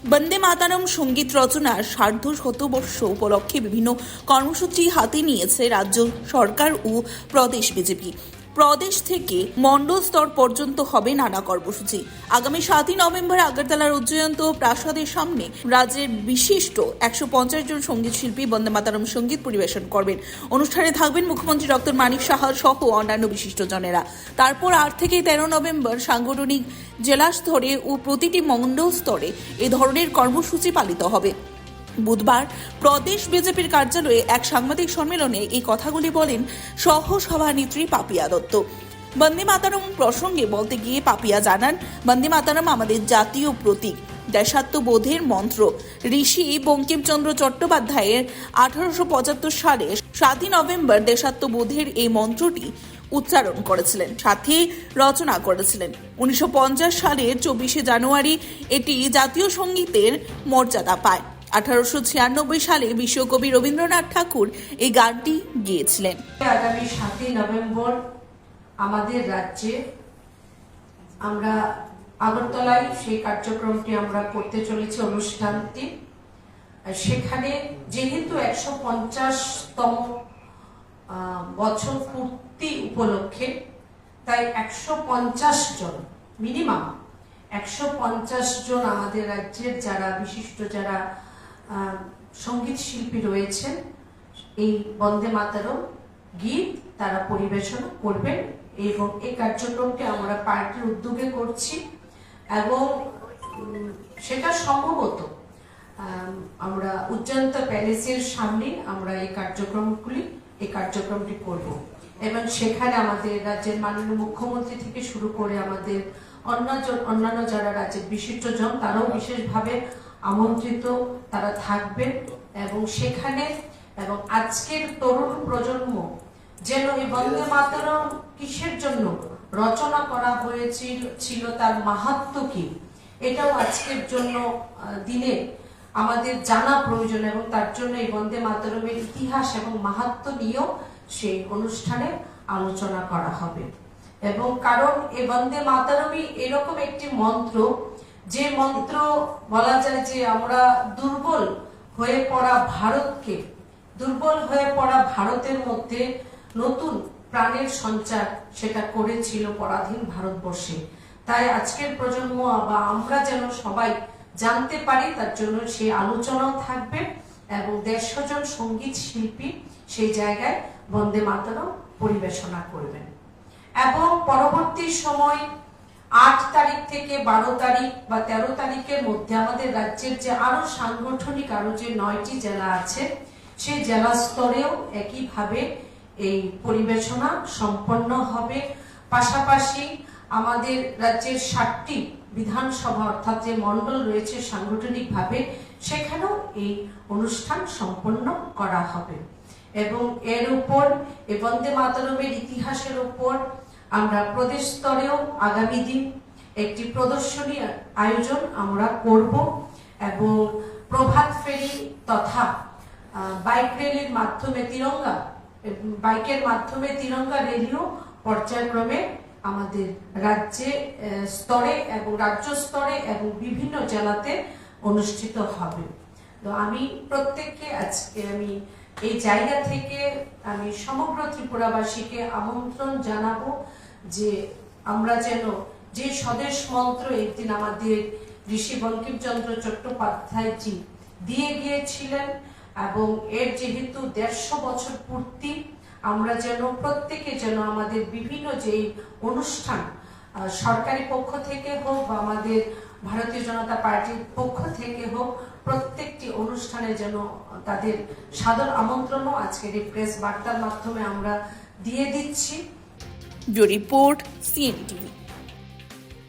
বন্দে মাতারম সংগীত রচনার সার্ধ শতবর্ষ উপলক্ষে বিভিন্ন কর্মসূচি হাতে নিয়েছে রাজ্য সরকার ও প্রদেশ বিজেপি। প্রদেশ থেকে মণ্ডল স্তর পর্যন্ত হবে নানা কর্মসূচি। আগামী সাতই নভেম্বর আগরতলার উজ্জয়ন্ত প্রাসাদের সামনে রাজ্যের বিশিষ্ট একশো পঞ্চাশ জন সংগীত শিল্পী বন্দে মাতারম সংগীত পরিবেশন করবেন। অনুষ্ঠানে থাকবেন মুখ্যমন্ত্রী ডক্টর মানিক সাহা সহ অন্যান্য বিশিষ্টজনেরা তারপর আট থেকে তেরো নভেম্বর সাংগঠনিক জেলা স্তরে ও প্রতিটি মণ্ডল স্তরে এ ধরনের কর্মসূচি পালিত হবে। বুধবার প্রদেশ বিজেপির কার্যালয়ে এক সাংবাদিক সম্মেলনে এই কথাগুলি বলেন সহ সভানেত্রী পাপিয়া দত্ত। বন্দে মাতারম প্রসঙ্গে বলতে গিয়ে পাপিয়া জানান, বন্দে মাতারম আমাদের জাতীয় প্রতীক, দেশাত্মবোধের মন্ত্র। ঋষি বঙ্কিমচন্দ্র চট্টোপাধ্যায়ের আঠারোশো পঁচাত্তর সালে সাতই নভেম্বর দেশাত্মবোধের এই মন্ত্রটি উচ্চারণ করেছিলেন, সাথে রচনা করেছিলেন। উনিশশো পঞ্চাশ সালের চব্বিশে জানুয়ারি এটি জাতীয় সঙ্গীতের মর্যাদা পায়। আঠারোশো ছিয়ানব্বই সালে বিশ্বকবি রবীন্দ্রনাথ ঠাকুর এই গানটি গেয়েছিলেন। আগামী সাতই নভেম্বর আমাদের রাজ্যে আমরা আগরতলায় সেই কার্যক্রমটি আমরা করতে চলেছি, অনুষ্ঠানটি। সেখানে যেহেতু একশো পঞ্চাশতম বছর পূর্তি উপলক্ষে, তাই একশো পঞ্চাশ জন, মিনিমাম একশো পঞ্চাশ জন আমাদের রাজ্যের যারা বিশিষ্ট, যারা সংগীত শিল্পী রয়েছেন এই বন্দে মাতারম গীত তারা পরিবেশন করবেন এবং এই কার্যক্রমটি আমরা পার্টির উদ্যোগে করছি এবং সেটা সম্ভবত আমরা উজ্জয়ন্ত প্যালেসের সামনে আমরা এই কার্যক্রমগুলি, এই কার্যক্রমটি করব। এবং সেখানে আমাদের রাজ্যের মাননীয় মুখ্যমন্ত্রী থেকে শুরু করে আমাদের অন্যান্য যারা রাজ্যের বিশিষ্টজন, তারাও বিশেষভাবে আমন্ত্রিত, তারা থাকবেন। এবং সেখানে এবং আজকের তরুণ প্রজন্ম যেন এই বন্দে মাতরম কিসের জন্য রচনা করা হয়েছিল ছিল তার মাহাত্ম কি? এটাও আজকের জন্য দিনে আমাদের জানা প্রয়োজন এবং তার জন্য এই বন্দে মাতরমের ইতিহাস এবং মাহাত্ম নিয়েও সেই অনুষ্ঠানে আলোচনা করা হবে। এবং কারণ এ বন্দে মাতরমই এরকম একটি মন্ত্র যে মন্ত্র বলা যায় যে আমরা দুর্বল হয়ে পড়া ভারতকে, দুর্বল হয়ে পড়া ভারতের মধ্যে নতুন প্রাণের সঞ্চার সেটা করেছিল পরাধীন ভারতবর্ষে। তাই আজকের প্রজন্ম বা আমরা যেন সবাই জানতে পারি, তার জন্য সেই আলোচনাও থাকবে এবং দেড়শো জন সংগীত শিল্পী সেই জায়গায় বন্দে মাতরম পরিবেশনা করবেন। এবং পরবর্তী সময় আট তারিখ থেকে বারো তারিখ বা তেরো তারিখের মধ্যে আমাদের রাজ্যের যে আরও সাংগঠনিক আরও যে নয়টি জেলা আছে, সেই জেলা স্তরেও একইভাবে এই পরিবেশনা সম্পন্ন হবে। পাশাপাশি আমাদের রাজ্যের ষাটটি বিধানসভা অর্থাৎ যে মণ্ডল রয়েছে সাংগঠনিকভাবে, সেখানেও এই অনুষ্ঠান সম্পন্ন করা হবে। এবং এর উপর এ বন্দে মাতরমের ইতিহাসের উপর আমরা প্রদেশ স্তরেও আগামী দিন একটি প্রদর্শনী আয়োজন আমরা করব এবং প্রভাত ফেরি তথা বাইক র্যালির মাধ্যমে তিরঙ্গা বাইকের মাধ্যমে তিরঙ্গা র্যালিও পর্যায়ক্রমে আমাদের রাজ্যে স্তরে এবং রাজ্য স্তরে এবং বিভিন্ন জেলাতে অনুষ্ঠিত হবে। তো আমি প্রত্যেককে আজকে আমি এই জায়গা থেকে আমি সমগ্র ত্রিপুরাবাসীকে আমন্ত্রণ জানাব যে আমরা যেন যে স্বদেশ মন্ত্র একদিন আমাদের ঋষি বঙ্কিমচন্দ্র চট্টোপাধ্যায়জি দিয়ে গিয়েছিলেন এবং এর যেহেতু দেড়শো বছর পূর্তি, আমরা যেন প্রত্যেকে যেন আমাদের বিভিন্ন যে অনুষ্ঠান সরকারি পক্ষ থেকে হোক বা আমাদের ভারতীয় জনতা পার্টির পক্ষ থেকে হোক, প্রত্যেকটি অনুষ্ঠানে যেন তাদের সাদর আমন্ত্রণও আজকের এই প্রেস বার্তার মাধ্যমে আমরা দিয়ে দিচ্ছি। Bureau report, CNTV.